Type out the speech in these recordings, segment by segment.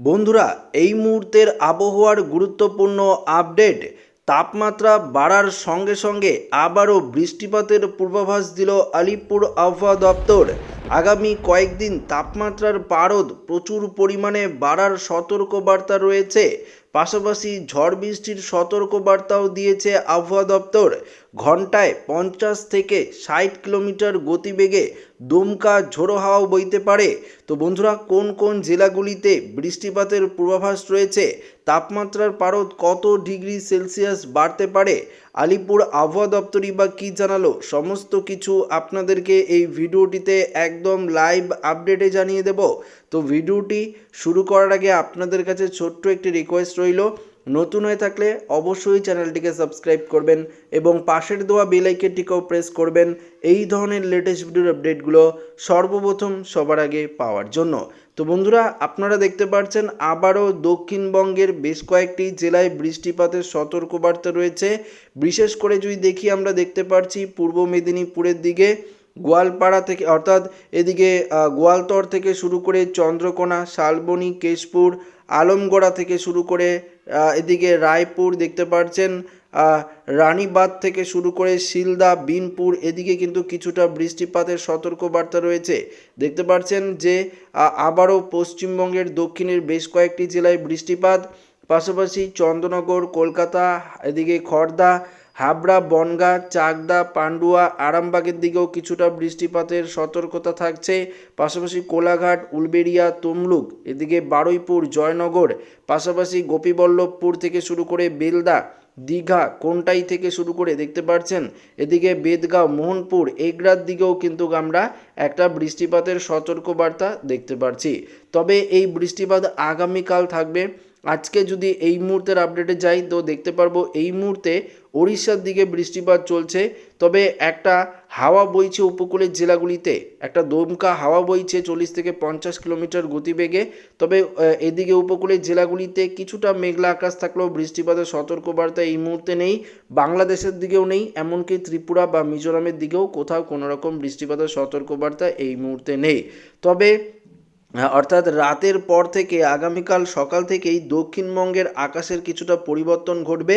বন্ধুরা, এই মুহূর্তের আবহাওয়ার গুরুত্বপূর্ণ আপডেট, তাপমাত্রা বাড়ার সঙ্গে সঙ্গে আবারও বৃষ্টিপাতের পূর্বাভাস দিল আলিপুর আবহাওয়া দপ্তর। আগামী কয়েকদিন তাপমাত্রার পারদ প্রচুর পরিমাণে বাড়ার সতর্কবার্তা রয়েছে। পাশাপাশি ঝড় বৃষ্টির সতর্কবার্তাও দিয়েছে আবহাওয়া দপ্তর। ঘন্টায় পঞ্চাশ থেকে ষাট কিলোমিটার গতিবেগে দমকা ঝোড়ো হাওয়া বইতে পারে। তো বন্ধুরা, কোন কোন জেলাগুলিতে বৃষ্টিপাতের পূর্বাভাস রয়েছে? তাপমাত্রার পারদ কত ডিগ্রি সেলসিয়াস বাড়তে পারে? আলিপুর আবহাওয়া দপ্তরই বা কী জানালো? সমস্ত কিছু আপনাদেরকে এই ভিডিওটিতে একদম লাইভ আপডেটে জানিয়ে দেব। তো ভিডিওটি শুরু করার আগে আপনাদের কাছে ছোট্ট একটি রিকোয়েস্ট রইল নতুন হয়ে থাকলে অবশ্যই চ্যানেলটিকে সাবস্ক্রাইব করবেন এবং পাশের দেওয়া বেল আইকনটিকেও প্রেস করবেন। এই ধরনের লেটেস্ট ভিডিওর আপডেটগুলো সর্বপ্রথম সবার আগে পাওয়ার জন্য। তো বন্ধুরা, আপনারা দেখতে পাচ্ছেন আবারও দক্ষিণবঙ্গের বেশ কয়েকটি জেলায় বৃষ্টিপাতের সতর্কবার্তা রয়েছে। বিশেষ করে যদি দেখি, আমরা দেখতে পাচ্ছি পূর্ব মেদিনীপুরের দিকে গোয়ালপাড়া থেকে, অর্থাৎ এদিকে গোয়ালতর থেকে শুরু করে চন্দ্রকোনা, শালবনি, কেশপুর, আলমগড়া থেকে শুরু করে এদিকে রায়পুর দেখতে পাচ্ছেন রানীবাদ থেকে শুরু করে শিলদা, বিনপুর, এদিকে কিন্তু কিছুটা বৃষ্টিপাতের সতর্কবার্তা রয়েছে। দেখতে পাচ্ছেন যে আবারও পশ্চিমবঙ্গের দক্ষিণের বেশ কয়েকটি জেলায় বৃষ্টিপাত, পাশাপাশি চন্দ্রনগর, কলকাতা, এদিকে খড়দা হাবড়া, বনগাঁ, চাকদা, পান্ডুয়া, আরামবাগের দিকেও কিছুটা বৃষ্টিপাতের সতর্কতা থাকছে। পাশাপাশি কোলাঘাট, উলবেড়িয়া, তমলুক, এদিকে বারুইপুর, জয়নগর, পাশাপাশি গোপীবল্লভপুর থেকে শুরু করে বেলদা, দীঘা, কোনটাই থেকে শুরু করে দেখতে পাচ্ছেন এদিকে বেদগাঁও, মোহনপুর, এগরার দিকেও কিন্তু আমরা একটা বৃষ্টিপাতের সতর্কবার্তা দেখতে পাচ্ছি তবে এই বৃষ্টিপাত আগামীকাল থাকবে। আজকে যদি এই মুহূর্তের আপডেটে যাই, তো দেখতে পারব এই মুহূর্তে ওড়িশার দিকে বৃষ্টিপাত চলছে। তবে একটা হাওয়া বইছে উপকূলের জেলাগুলিতে। একটা দমকা হাওয়া বইছে চল্লিশ থেকে পঞ্চাশ কিলোমিটার গতিবেগে। তবে এদিকে উপকূলের জেলাগুলিতে কিছুটা মেঘলা আকাশ থাকলেও বৃষ্টিপাতের সতর্কবার্তা এই মুহূর্তে নেই। বাংলাদেশের দিকেও নেই, এমনকি ত্রিপুরা বা মিজোরামের দিকেও কোথাও কোনো রকম বৃষ্টিপাতের সতর্কবার্তা এই মুহূর্তে নেই। তবে অর্থাৎ রাতের পর থেকে আগামীকাল সকাল থেকেই দক্ষিণবঙ্গের আকাশের কিছুটা পরিবর্তন ঘটবে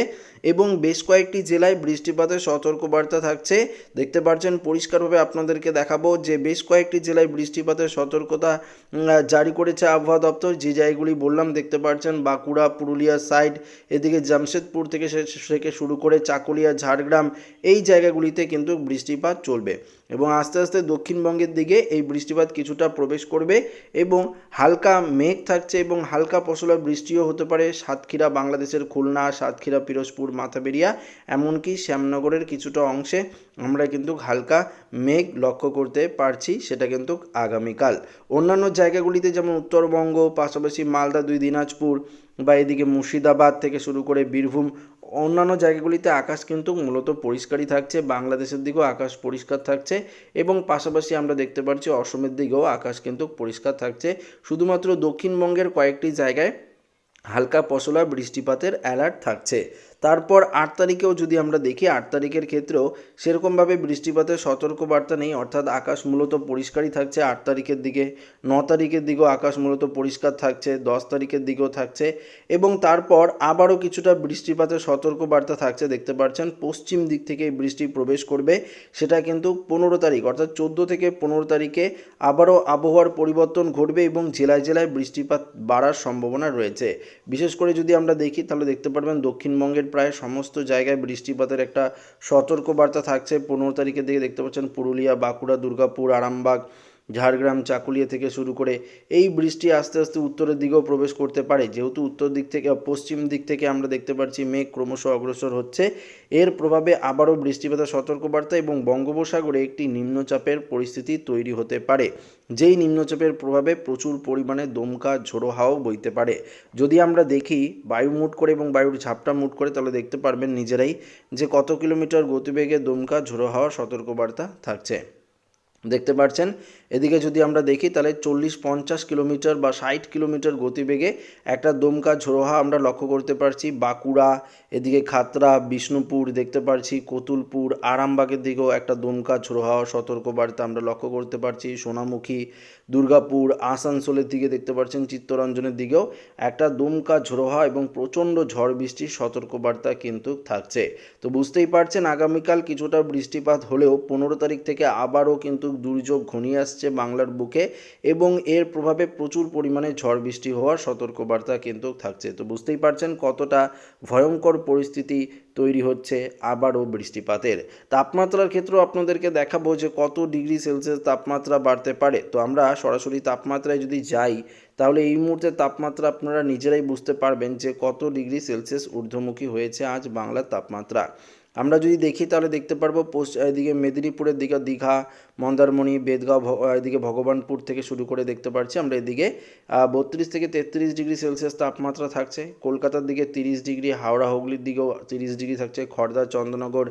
এবং বেশ কয়েকটি জেলায় বৃষ্টিপাতের সতর্কবার্তা থাকছে। দেখতে পাচ্ছেন পরিষ্কারভাবে আপনাদেরকে দেখাবো যে বেশ কয়েকটি জেলায় বৃষ্টিপাতের সতর্কতা জারি করেছে আবহাওয়া দপ্তর। যে জায়গাগুলি বললাম, দেখতে পাচ্ছেন বাঁকুড়া, পুরুলিয়া সাইড, এদিকে জামশেদপুর থেকে থেকে শুরু করে চাকুলিয়া, ঝাড়গ্রাম, এই জায়গাগুলিতে কিন্তু বৃষ্টিপাত চলবে। এবং আস্তে আস্তে দক্ষিণবঙ্গের দিকে এই বৃষ্টিপাত কিছুটা প্রবেশ করবে এবং হালকা মেঘ থাকছে এবং হালকা পশলা বৃষ্টিও হতে পারে। সাতক্ষীরা বাংলাদেশের খুলনা, সাতক্ষীরা, পিরোজপুর, মাথাবেরিয়া এমনকি শ্যামনগরের কিছুটা অংশে আমরা কিন্তু হালকা মেঘ লক্ষ্য করতে পারছি, সেটা কিন্তু আগামীকাল। অন্যান্য জায়গাগুলিতে যেমন উত্তরবঙ্গ, পাশাপাশি মালদা, দুই দিনাজপুর বা এদিকে মুর্শিদাবাদ থেকে শুরু করে বীরভূম, অন্যান্য জায়গাগুলিতে আকাশ কিন্তু মূলত পরিষ্কারই থাকছে, বাংলাদেশের দিকেও আকাশ পরিষ্কার থাকছে এবং পাশাপাশি আমরা দেখতে পাচ্ছি অসমের দিকেও আকাশ কিন্তু পরিষ্কার থাকছে। শুধুমাত্র দক্ষিণবঙ্গের কয়েকটি জায়গায় হালকা পশলা বৃষ্টিপাতের অ্যালার্ট থাকছে। তারপর আট তারিখেও যদি আমরা দেখি, আট তারিখের ক্ষেত্রেও সেরকমভাবে বৃষ্টিপাতের সতর্কবার্তা নেই, অর্থাৎ আকাশ মূলত পরিষ্কারই থাকছে। আট তারিখের দিকে, ন তারিখের দিকেও আকাশ মূলত পরিষ্কার থাকছে, দশ তারিখের দিকেও থাকছে এবং তারপর আবারও কিছুটা বৃষ্টিপাতের সতর্কবার্তা থাকছে। দেখতে পাচ্ছেন, পশ্চিম দিক থেকে বৃষ্টি প্রবেশ করবে, সেটা কিন্তু পনেরো তারিখ, অর্থাৎ চোদ্দ থেকে পনেরো তারিখে আবারও আবহাওয়ার পরিবর্তন ঘটবে এবং জেলায় জেলায় বৃষ্টিপাত বাড়ার সম্ভাবনা রয়েছে। বিশেষ করে যদি আমরা দেখি, তাহলে দেখতে পারবেন দক্ষিণবঙ্গের প্রায় সমস্ত জায়গায় বৃষ্টিপাতের একটা সতর্কবার্তা থাকছে। পনেরো তারিখের দিকে দেখতে পাচ্ছেন পুরুলিয়া, বাঁকুড়া, দুর্গাপুর, আরামবাগ ঝাড়গ্রাম চাকুলিয়া থেকে শুরু করে এই বৃষ্টি আস্তে আস্তে উত্তরের দিকেও প্রবেশ করতে পারে। যেহেতু উত্তর দিক থেকে পশ্চিম দিক থেকে আমরা দেখতে পাচ্ছি মেঘ ক্রমশ অগ্রসর হচ্ছে। এর প্রভাবে আবারও বৃষ্টিপাতের সতর্কবার্তা এবং বঙ্গোপসাগরে একটি নিম্নচাপের পরিস্থিতি তৈরি হতে পারে। যেই নিম্নচাপের প্রভাবে প্রচুর পরিমাণে দমকা, ঝোড়ো হাওয়াও বইতে পারে। যদি আমরা দেখি বায়ু মুট করে এবং বায়ুর ঝাপটা মুট করে, তাহলে দেখতে পারবেন নিজেরাই যে কত কিলোমিটার গতিবেগে দমকা, ঝোড়ো হাওয়ার সতর্কবার্তা থাকছে। দেখতে পাচ্ছেন এদিকে যদি আমরা দেখি, তাহলে চল্লিশ পঞ্চাশ কিলোমিটার বা ষাট কিলোমিটার গতিবেগে একটা দমকা ঝোড়ো হাওয়া আমরা লক্ষ্য করতে পারছি। বাঁকুড়া, এদিকে খাতড়া বিষ্ণুপুর দেখতে পারছি। কতুলপুর, আরামবাগের দিকেও একটা দমকা ঝোড়ো সতর্কবার্তা আমরা লক্ষ্য করতে পারছি। সোনামুখী, দুর্গাপুর, আসানসোলের দিকে দেখতে পাচ্ছেন চিত্তরঞ্জনের দিকেও একটা দমকা ঝোড়ো হাওয়া এবং প্রচণ্ড ঝড় বৃষ্টির সতর্কবার্তা কিন্তু থাকছে। তো বুঝতেই পারছেন, আগামীকাল কিছুটা বৃষ্টিপাত হলেও পনেরো তারিখ থেকে আবারও কিন্তু দুর্যোগ ঘনিয়ে আসছে। বাংলার বুকে এবং এর প্রভাবে প্রচুর পরিমাণে ঝড় বৃষ্টি হওয়ার সতর্কবার্তা কিন্তু থাকছে। তো বুঝতেই পারছেন কতটা ভয়ঙ্কর পরিস্থিতি তৈরি হচ্ছে আবারও বৃষ্টিপাতের। তাপমাত্রার ক্ষেত্রেও আপনাদেরকে দেখাবো যে কত ডিগ্রি সেলসিয়াস তাপমাত্রা বাড়তে পারে। তো আমরা সরাসরি তাপমাত্রায় যদি যাই, তাহলে এই মুহূর্তে তাপমাত্রা আপনারা নিজেরাই বুঝতে পারবেন যে কত ডিগ্রি সেলসিয়াস ঊর্ধ্বমুখী হয়েছে আজ বাংলার তাপমাত্রা। আমরা যদি দেখি তাহলে দেখতে পারব পোস্ট এদিকে মেদিনীপুরের দিকে দীঘা, মন্দারমণি, বেদগাঁও এদিকে ভগবানপুর থেকে শুরু করে দেখতে পাচ্ছি আমরা এদিকে। বত্রিশ থেকে তেত্রিশ ডিগ্রি সেলসিয়াস তাপমাত্রা থাকছে। কলকাতার দিকে তিরিশ ডিগ্রি, হাওড়া, হুগলির দিকেও তিরিশ ডিগ্রি থাকছে। খড়দা চন্দ্রনগর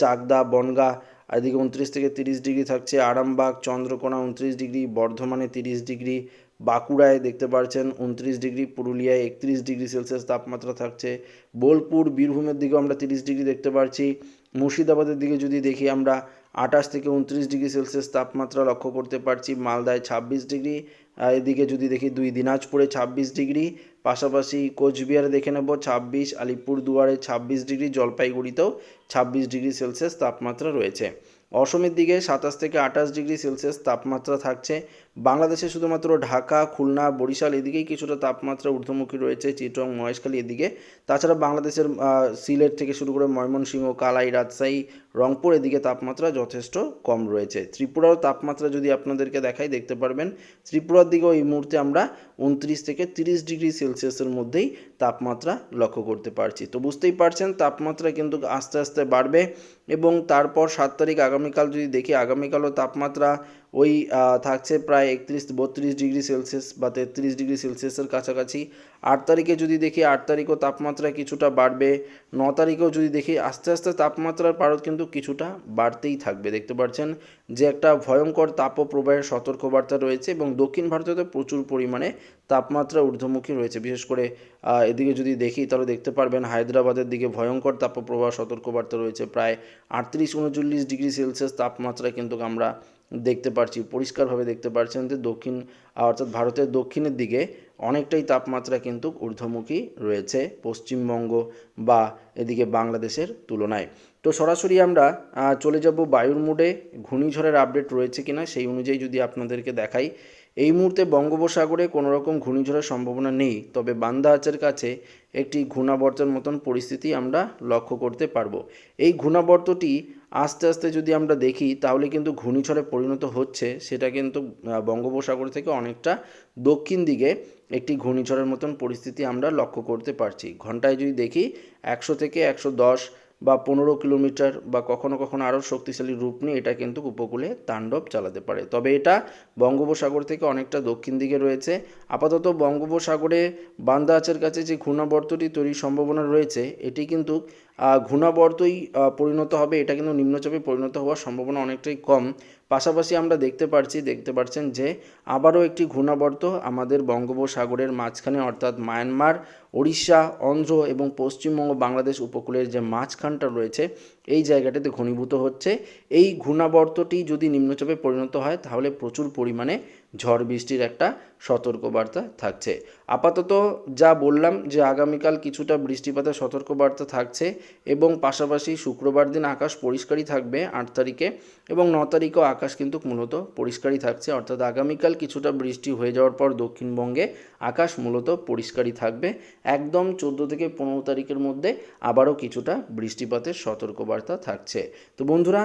চাকদা, বনগাঁ, এদিকে উনত্রিশ থেকে তিরিশ ডিগ্রি থাকছে। আরামবাগ, চন্দ্রকোনা, উনত্রিশ ডিগ্রি, বর্ধমানে তিরিশ ডিগ্রি। বাঁকুড়ায় দেখতে পাচ্ছেন উনত্রিশ ডিগ্রি, পুরুলিয়ায় একত্রিশ ডিগ্রি সেলসিয়াস তাপমাত্রা থাকছে। বোলপুর, বীরভূমের দিকেও আমরা তিরিশ ডিগ্রি দেখতে পাচ্ছি মুর্শিদাবাদের দিকে যদি দেখি আমরা আঠাশ থেকে উনত্রিশ ডিগ্রি সেলসিয়াস তাপমাত্রা লক্ষ্য করতে পারছি। মালদায় ছাব্বিশ ডিগ্রি এদিকে যদি দেখি দুই দিনাজপুরে ছাব্বিশ ডিগ্রি, পাশাপাশি কোচবিহারে দেখে নেব ছাব্বিশ আলিপুর দুয়ারে ছাব্বিশ ডিগ্রি, জলপাইগুড়িতেও ছাব্বিশ ডিগ্রি সেলসিয়াস তাপমাত্রা রয়েছে। অসমের দিকে সাতাশ থেকে আঠাশ ডিগ্রি সেলসিয়াস তাপমাত্রা থাকছে। বাংলাদেশে শুধুমাত্র ঢাকা, খুলনা, বরিশাল এদিকেই কিছুটা তাপমাত্রা ঊর্ধ্বমুখী রয়েছে, চিটং, মহেশখালী এদিকে। তাছাড়া বাংলাদেশের সিলেট থেকে শুরু করে ময়মনসিংহ, কালাই, রাজশাহী রংপুর এদিকে তাপমাত্রা যথেষ্ট কম রয়েছে। ত্রিপুরারও তাপমাত্রা যদি আপনাদেরকে দেখাই, দেখতে পারবেন, ত্রিপুরার দিকেও এই মুহূর্তে আমরা উনত্রিশ থেকে তিরিশ ডিগ্রি সেলসিয়াসের মধ্যেই তাপমাত্রা লক্ষ্য করতে পারছি। তো বুঝতেই পারছেন, তাপমাত্রা কিন্তু আস্তে আস্তে বাড়বে এবং তারপর সাত তারিখ আগামীকাল যদি দেখি, আগামীকালও তাপমাত্রা ওই থাকছে প্রায় একত্রিশ, বত্রিশ ডিগ্রি সেলসিয়াস বা তেত্রিশ ডিগ্রি সেলসিয়াসের কাছাকাছি। আট তারিখে যদি দেখি আট তারিখও তাপমাত্রা কিছুটা বাড়বে, ন তারিখেও যদি দেখি আস্তে আস্তে তাপমাত্রার পারদ কিন্তু কিছুটা বাড়তেই থাকবে। দেখতে পাচ্ছেন যে একটা ভয়ঙ্কর তাপপ্রবাহের সতর্কবার্তা রয়েছে এবং দক্ষিণ ভারতেতে প্রচুর পরিমাণে তাপমাত্রা ঊর্ধ্বমুখী রয়েছে। বিশেষ করে এদিকে যদি দেখি তাহলে দেখতে পারবেন হায়দ্রাবাদের দিকে ভয়ঙ্কর তাপপ্রবাহ সতর্কবার্তা রয়েছে। প্রায় আটত্রিশ, উনচল্লিশ ডিগ্রি সেলসিয়াস তাপমাত্রা কিন্তু আমরা দেখতে পারছি, পরিষ্কারভাবে দেখতে পারছেন যে দক্ষিণ, অর্থাৎ ভারতের দক্ষিণের দিকে অনেকটাই তাপমাত্রা কিন্তু ঊর্ধ্বমুখী রয়েছে পশ্চিমবঙ্গ বা এদিকে বাংলাদেশের তুলনায়। তো সরাসরি আমরা চলে যাব বায়ুর মুডে, ঘূর্ণিঝড়ের আপডেট রয়েছে কিনা সেই অনুযায়ী যদি আপনাদেরকে দেখাই। এই মুহূর্তে বঙ্গোপসাগরে কোনো রকম ঘূর্ণিঝড়ের সম্ভাবনা নেই, তবে বান্দা আচের কাছে একটি ঘূর্ণাবর্তের মতন পরিস্থিতি আমরা লক্ষ্য করতে পারব। এই ঘূর্ণাবর্তটি আস্তে আস্তে যদি আমরা দেখি, তাহলে কিন্তু ঘূর্ণিঝড়ে পরিণত হচ্ছে। সেটা কিন্তু বঙ্গোপসাগর থেকে অনেকটা দক্ষিণ দিকে একটি ঘূর্ণিঝড়ের মতন পরিস্থিতি আমরা লক্ষ্য করতে পারছি। ঘন্টায় যদি দেখি, একশো থেকে একশো দশ বা পনেরো কিলোমিটার বা কখনো কখনো আরও শক্তিশালী রূপ নিয়ে এটা কিন্তু উপকূলে তাণ্ডব চালাতে পারে। তবে এটা বঙ্গোপসাগর থেকে অনেকটা দক্ষিণ দিকে রয়েছে। আপাতত বঙ্গোপসাগরে বান্দা আচের কাছে যে ঘূর্ণাবর্তটি তৈরির সম্ভাবনা রয়েছে, এটি কিন্তু ঘূর্ণাবর্তই পরিণত হবে, এটা কিন্তু নিম্নচাপে পরিণত হওয়ার সম্ভাবনা অনেকটাই কম। পাশাপাশি আমরা দেখতে পারছি, দেখতে পাচ্ছেন যে আবারও একটি ঘূর্ণাবর্ত আমাদের বঙ্গোপসাগরের মাঝখানে, অর্থাৎ মায়ানমার, ওড়িশা, অন্ধ্র এবং পশ্চিমবঙ্গ, বাংলাদেশ উপকূলের যে মাঝখানটা রয়েছে এই জায়গাটাতে ঘনীভূত হচ্ছে। এই ঘূর্ণাবর্তটি যদি নিম্নচাপে পরিণত হয়, তাহলে প্রচুর পরিমাণে ঝড় বৃষ্টির একটা সতর্কবার্তা থাকছে। আপাতত যা বললাম যে আগামীকাল কিছুটা বৃষ্টিপাতের সতর্কবার্তা থাকছে এবং পাশাপাশি শুক্রবার দিন আকাশ পরিষ্কারই থাকবে আট তারিখে এবং ন তারিখেও আকাশ কিন্তু মূলত পরিষ্কারই থাকছে। অর্থাৎ আগামীকাল কিছুটা বৃষ্টি হয়ে যাওয়ার পর দক্ষিণবঙ্গে আকাশ মূলত পরিষ্কারই থাকবে। একদম চোদ্দ থেকে পনেরো তারিখের মধ্যে আবারও কিছুটা বৃষ্টিপাতের সতর্কবার্তা থাকছে। তো বন্ধুরা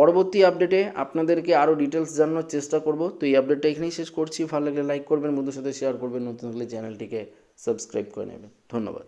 পরবর্তী আপডেটে আপনাদেরকে আরও ডিটেলস জানানোর চেষ্টা করব। তো এই আপডেটটা এখানেই শেষ করছি। ভালো লাগলে লাইক করবেন বন্ধুর সাথে শেয়ার করবেন। নতুন হলে চ্যানেলটিকে সাবস্ক্রাইব করে নেবেন। ধন্যবাদ।